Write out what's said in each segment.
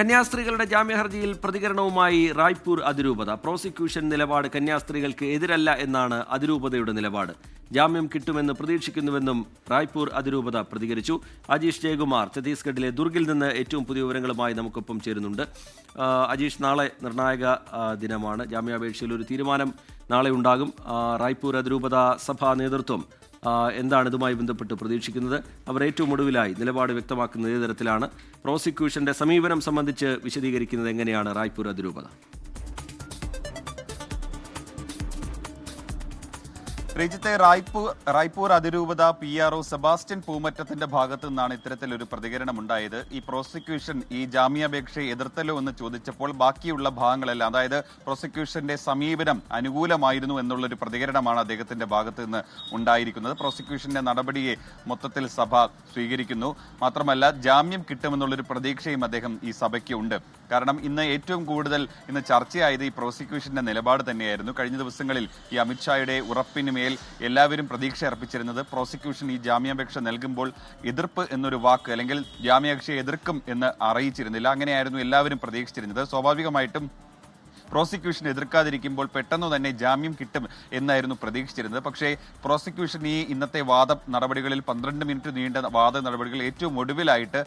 കന്യാസ്ത്രീകളുടെ ജാമ്യഹർജിയിൽ പ്രതികരണവുമായി റായ്പൂർ അതിരൂപത. പ്രോസിക്യൂഷൻ നിലപാട് കന്യാസ്ത്രീകൾക്ക് എതിരല്ല എന്നാണ് അതിരൂപതയുടെ നിലപാട്. ജാമ്യം കിട്ടുമെന്ന് പ്രതീക്ഷിക്കുന്നുവെന്നും റായ്പൂർ അതിരൂപത പ്രതികരിച്ചു. അജീഷ് ജയകുമാർ ഛത്തീസ്ഗഡിലെ ദുർഗിൽ നിന്ന് ഏറ്റവും പുതിയ വിവരങ്ങളുമായി നമുക്കൊപ്പം ചേരുന്നുണ്ട്. അജീഷ് നാളെ നിർണായക ദിനമാണ്. ജാമ്യാപേക്ഷയിൽ ഒരു തീരുമാനം നാളെ ഉണ്ടാകും. റായ്പൂർ അതിരൂപത സഭാ നേതൃത്വം എന്താണ് ഇതുമായി ബന്ധപ്പെട്ട് പ്രതീക്ഷിക്കുന്നത്? അവർ ഏറ്റവും ഒടുവിലായി നിലപാട് വ്യക്തമാക്കുന്ന ഏത് തരത്തിലാണ് പ്രോസിക്യൂഷന്റെ സമീപനം സംബന്ധിച്ച് വിശദീകരിക്കുന്നത്? എങ്ങനെയാണ് റായ്പൂർ അതിരൂപത? രജിത്തെ റായ്പൂർ റായ്പൂർ അതിരൂപത പി ആർ ഒ സെബാസ്റ്റ്യൻ പൂമറ്റത്തിന്റെ ഭാഗത്തു നിന്നാണ് ഇത്തരത്തിലൊരു പ്രതികരണം ഉണ്ടായത് ഈ പ്രോസിക്യൂഷൻ ഈ ജാമ്യാപേക്ഷയെ എതിർത്തല്ലോ എന്ന് ചോദിച്ചപ്പോൾ ബാക്കിയുള്ള ഭാഗങ്ങളെല്ലാം അതായത് പ്രോസിക്യൂഷന്റെ സമീപനം അനുകൂലമായിരുന്നു എന്നുള്ളൊരു പ്രതികരണമാണ് അദ്ദേഹത്തിന്റെ ഭാഗത്ത് നിന്ന് ഉണ്ടായിരിക്കുന്നത്. പ്രോസിക്യൂഷന്റെ നടപടിയെ മൊത്തത്തിൽ സഭ സ്വീകരിക്കുന്നു. മാത്രമല്ല ജാമ്യം കിട്ടുമെന്നുള്ളൊരു പ്രതീക്ഷയും അദ്ദേഹം ഈ സഭയ്ക്ക് ഉണ്ട്. കാരണം ഇന്ന് ഏറ്റവും കൂടുതൽ ഇന്ന് ചർച്ചയായത് ഈ പ്രോസിക്യൂഷന്റെ നിലപാട് തന്നെയായിരുന്നു. കഴിഞ്ഞ ദിവസങ്ങളിൽ ഈ അമിത്ഷായുടെ ഉറപ്പിന് മേൽ എല്ലാവരും പ്രതീക്ഷ അർപ്പിച്ചിരുന്നത് പ്രോസിക്യൂഷൻ ഈ ജാമ്യാപേക്ഷ നൽകുമ്പോൾ എതിർപ്പ് എന്നൊരു വാക്ക് അല്ലെങ്കിൽ ജാമ്യാപേക്ഷയെ എതിർക്കും എന്ന് അറിയിച്ചിരുന്നില്ല. അങ്ങനെയായിരുന്നു എല്ലാവരും പ്രതീക്ഷിച്ചിരുന്നത്. സ്വാഭാവികമായിട്ടും പ്രോസിക്യൂഷൻ എതിർക്കാതിരിക്കുമ്പോൾ പെട്ടെന്ന് തന്നെ ജാമ്യം കിട്ടും എന്നായിരുന്നു പ്രതീക്ഷിച്ചിരുന്നത്. പക്ഷേ പ്രോസിക്യൂഷൻ ഈ ഇന്നത്തെ വാദ നടപടികളിൽ പന്ത്രണ്ട് മിനിറ്റ് നീണ്ട വാദ നടപടികൾ ഏറ്റവും ഒടുവിലായിട്ട്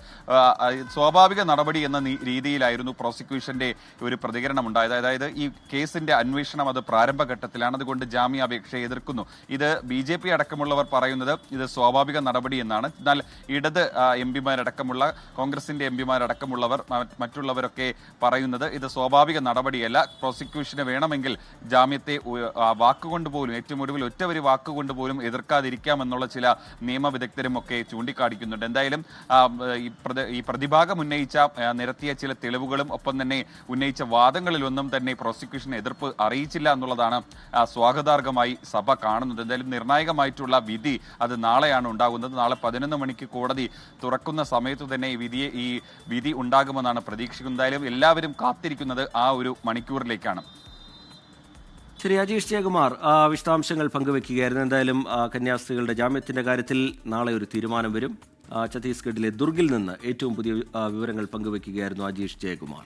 സ്വാഭാവിക നടപടി എന്ന രീതിയിലായിരുന്നു പ്രോസിക്യൂഷന്റെ ഒരു പ്രതികരണം ഉണ്ടായത് അതായത് ഈ കേസിന്റെ അന്വേഷണം അത് പ്രാരംഭഘട്ടത്തിലാണ്. അതുകൊണ്ട് ജാമ്യാപേക്ഷയെ എതിർക്കുന്നു. ഇത് ബി ജെ പി അടക്കമുള്ളവർ പറയുന്നത് ഇത് സ്വാഭാവിക നടപടി എന്നാണ്. എന്നാൽ ഇടത് എം പിമാരടക്കമുള്ള കോൺഗ്രസിന്റെ എം പിമാരടക്കമുള്ളവർ മറ്റുള്ളവരൊക്കെ പറയുന്നത് ഇത് സ്വാഭാവിക നടപടിയല്ല. പ്രോസിക്യൂഷന് വേണമെങ്കിൽ ജാമ്യത്തെ വാക്കുകൊണ്ട് പോലും ഏറ്റവും ഒടുവിൽ ഒറ്റവരി വാക്കുകൊണ്ട് പോലും എതിർക്കാതിരിക്കാമെന്നുള്ള ചില നിയമവിദഗ്ധരും ഒക്കെ ചൂണ്ടിക്കാണിക്കുന്നുണ്ട്. എന്തായാലും ഈ പ്രതിഭാഗം ഉന്നയിച്ച നിരത്തിയ ചില തെളിവുകളും ഒപ്പം തന്നെ ഉന്നയിച്ച വാദങ്ങളിലൊന്നും തന്നെ പ്രോസിക്യൂഷൻ എതിർപ്പ് അറിയിച്ചില്ല എന്നുള്ളതാണ് സ്വാഗതാർഹമായി സഭ കാണുന്നത്. എന്തായാലും നിർണായകമായിട്ടുള്ള വിധി അത് നാളെയാണ് ഉണ്ടാകുന്നത്. നാളെ പതിനൊന്ന് മണിക്ക് കോടതി തുറക്കുന്ന സമയത്ത് തന്നെ ഈ വിധിയെ ഈ വിധി ഉണ്ടാകുമെന്നാണ് പ്രതീക്ഷിക്കുന്നത്. എന്തായാലും എല്ലാവരും കാത്തിരിക്കുന്നത് ആ ഒരു മണിക്കൂറിലേക്കാണ് ശരി അജീഷ് ജയകുമാർ വിശദാംശങ്ങൾ പങ്കുവെക്കുകയായിരുന്നു. എന്തായാലും കന്യാസ്ത്രീകളുടെ ജാമ്യത്തിന്റെ കാര്യത്തിൽ നാളെ ഒരു തീരുമാനം വരും. ഛത്തീസ്ഗഡിലെ ദുർഗിൽ നിന്ന് ഏറ്റവും പുതിയ വിവരങ്ങൾ പങ്കുവെക്കുകയായിരുന്നു അജീഷ് ജയകുമാർ